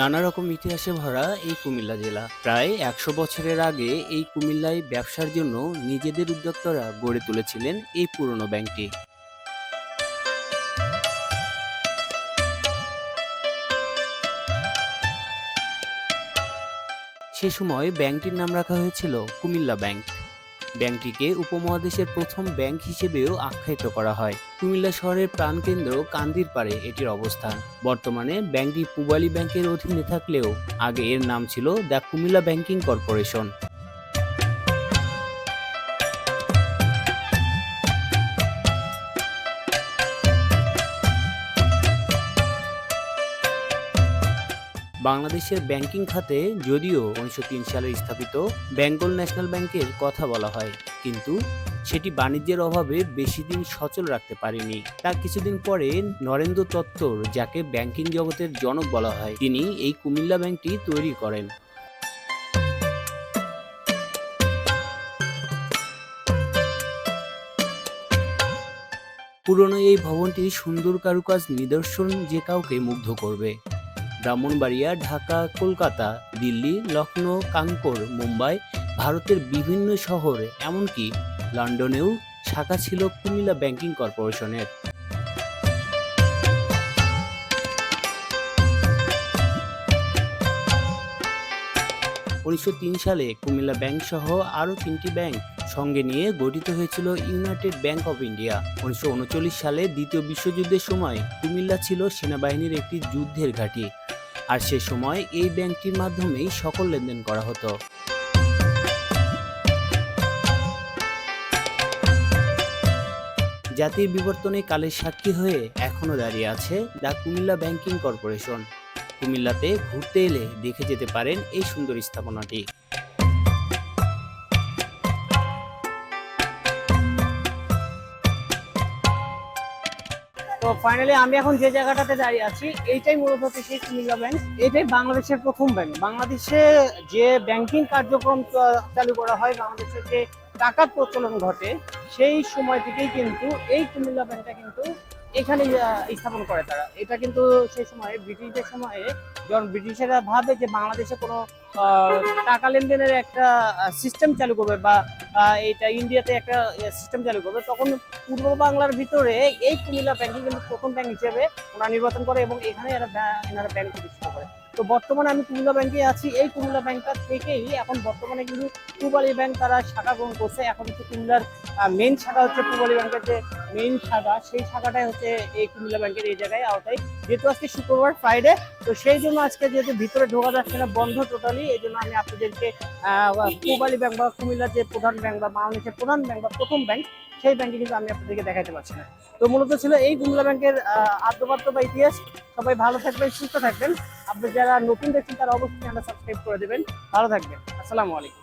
নানা রকম ইতিহাসে ভরা এই কুমিল্লা জেলা। প্রায় একশো বছরের আগে এই কুমিল্লায় ব্যবসার জন্য নিজেদের উদ্যোক্তারা গড়ে তুলেছিলেন এই পুরনো ব্যাংকটি। সে সময় ব্যাংকটির নাম রাখা হয়েছিল কুমিল্লা ব্যাংক। ব্যাংকটিকে উপমহাদেশের প্রথম ব্যাংক হিসেবেও আখ্যায়িত করা হয়। কুমিল্লা শহরের প্রাণকেন্দ্র কান্দির পাড়ে এটির অবস্থান। বর্তমানে ব্যাংকটি পূবালী ব্যাংকের অধীনে থাকলেও আগে এর নাম ছিল দ্য কুমিল্লা ব্যাংকিং কর্পোরেশন। বাংলাদেশের ব্যাংকিং খাতে যদিও উনিশশো তিন সালে স্থাপিত বেঙ্গল ন্যাশনাল ব্যাংকের কথা বলা হয়, কিন্তু সেটি বাণিজ্যের অভাবে বেশি দিন সচল রাখতে পারেনি। তার কিছুদিন পরে নরেন্দ্র তত্ত্বর, যাকে ব্যাংকিং জগতের জনক বলা হয়, তিনি এই কুমিল্লা ব্যাংকটি তৈরি করেন। পুরনো এই ভবনটি সুন্দর কারুকাজ নিদর্শন যে কাউকে মুগ্ধ করবে। ব্রাহ্মণবাড়িয়া, ঢাকা, কলকাতা, দিল্লি, লখনৌ, কানপুর, মুম্বাই ভারতের বিভিন্ন শহরে, এমনকি লন্ডনেও শাখা ছিল কুমিল্লা ব্যাংকিং কর্পোরেশনের। উনিশশো তিন সালে কুমিল্লা ব্যাংক সহ আরও তিনটি ব্যাংক সঙ্গে নিয়ে গঠিত হয়েছিল ইউনাইটেড ব্যাংক অফ ইন্ডিয়া। উনিশশো উনচল্লিশ সালে দ্বিতীয় বিশ্বযুদ্ধের সময় কুমিল্লা ছিল সেনাবাহিনীর একটি যুদ্ধের ঘাঁটি। আর সে সময় এই ব্যাংকটির মাধ্যমেই সকল লেনদেন করা হতো। জাতির বিবর্তনে কালের সাক্ষী হয়ে এখনও দাঁড়িয়ে আছে দ্য কুমিল্লা ব্যাংকিং কর্পোরেশন। কুমিল্লাতে ঘুরতে এলে দেখে যেতে পারেন এই সুন্দর স্থাপনাটি। তো ফাইনালি আমি এখন যে জায়গাটাতে দাঁড়িয়ে আছি, এইটাই মূলত হচ্ছে সেই কুমিল্লা ব্যাংক এইটাই বাংলাদেশের প্রথম ব্যাংক বাংলাদেশে যে ব্যাংকিং কার্যক্রম চালু করা হয়, বাংলাদেশে যে টাকার প্রচলন ঘটে, সেই সময় থেকেই কিন্তু এই কুমিল্লা ব্যাংকটা কিন্তু এখানে স্থাপন করে তারা। এটা কিন্তু সেই সময়, ব্রিটিশদের সময়ে যখন ব্রিটিশেরা ভাবে যে বাংলাদেশে কোনো টাকা লেনদেনের একটা সিস্টেম চালু করবে বা এটা ইন্ডিয়াতে একটা সিস্টেম চালু করবে, তখন পূর্ব বাংলার ভিতরে এই কুমিল্লা ব্যাংকিং কিন্তু প্রথম ব্যাংক হিসেবে ওনারা নির্বাচন করে এবং এখানে এরা এনারা ব্যাংক প্রতিষ্ঠা করে। তো বর্তমানে আমি কুমিল্লা ব্যাংকে আছি। এই কুমিল্লা ব্যাংকটা থেকেই এখন বর্তমানে কিন্তু পূবালী ব্যাংক তারা শাখা গ্রহণ করছে। এখন হচ্ছে কুমিল্লার মেইন শাখা হচ্ছে পূবালী ব্যাংকের যে মেইন শাখা, সেই শাখাটাই হচ্ছে এই কুমিল্লা ব্যাংকের এই জায়গায় আওতায়। যেহেতু আজকে শুক্রবার ফ্রাইডে তো সেই জন্য আজকে যেহেতু ভিতরে ঢোকা যাচ্ছে না, বন্ধ টোটালি এই জন্য আমি আপনাদেরকে পূবালী ব্যাংক বা কুমিল্লার যে প্রধান ব্যাংক বা বাংলাদেশের প্রধান ব্যাংক বা প্রথম ব্যাংক, সেই ব্যাংকে কিন্তু আমি আপনাদেরকে দেখাতে পারছি না। তো মূলত ছিল এই কুমিল্লা ব্যাংকের আদ্যপাত্য বা ইতিহাস। সবাই ভালো থাকবেন, সুস্থ থাকবেন। আপনি যারা নতুন দেখছেন তারা অবশ্যই চ্যানেলটা সাবস্ক্রাইব করে দেবেন। ভালো থাকবেন। আসসালামু আলাইকুম।